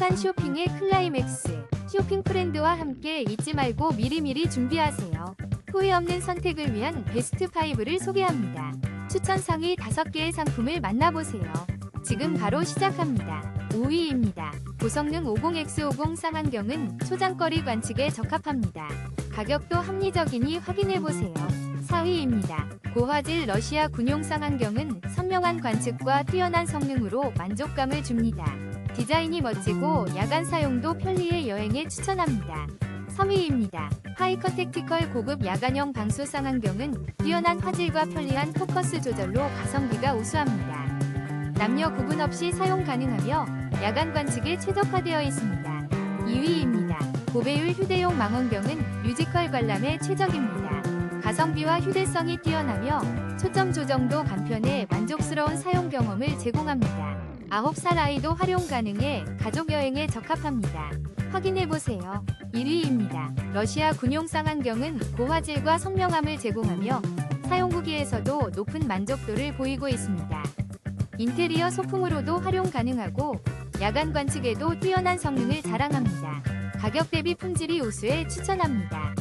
행복한 쇼핑의 클라이맥스. 쇼핑 프렌드와 함께 잊지 말고 미리미리 준비하세요. 후회 없는 선택을 위한 베스트 5를 소개합니다. 추천 상위 5개의 상품을 만나보세요. 지금 바로 시작합니다. 5위입니다. 고성능 50X50 쌍안경은 초장거리 관측에 적합합니다. 가격도 합리적이니 확인해보세요. 4위입니다. 고화질 러시아 군용 쌍안경은 선명한 관측과 뛰어난 성능으로 만족감을 줍니다. 디자인이 멋지고 야간 사용도 편리해 여행에 추천합니다. 3위입니다. 하이커 택티컬 고급 야간형 방수 쌍안경은 뛰어난 화질과 편리한 포커스 조절로 가성비가 우수합니다. 남녀 구분 없이 사용 가능하며 야간 관측에 최적화되어 있습니다. 2위입니다. 고배율 휴대용 망원경은 뮤지컬 관람에 최적입니다. 가성비와 휴대성이 뛰어나며 초점 조정도 간편해 만족스러운 사용 경험을 제공합니다. 9살 아이도 활용 가능해 가족 여행에 적합합니다. 확인해보세요. 1위입니다. 러시아 군용 쌍안경은 고화질과 선명함을 제공하며 사용 후기에서도 높은 만족도를 보이고 있습니다. 인테리어 소품으로도 활용 가능하고 야간 관측에도 뛰어난 성능을 자랑합니다. 가격 대비 품질이 우수해 추천합니다.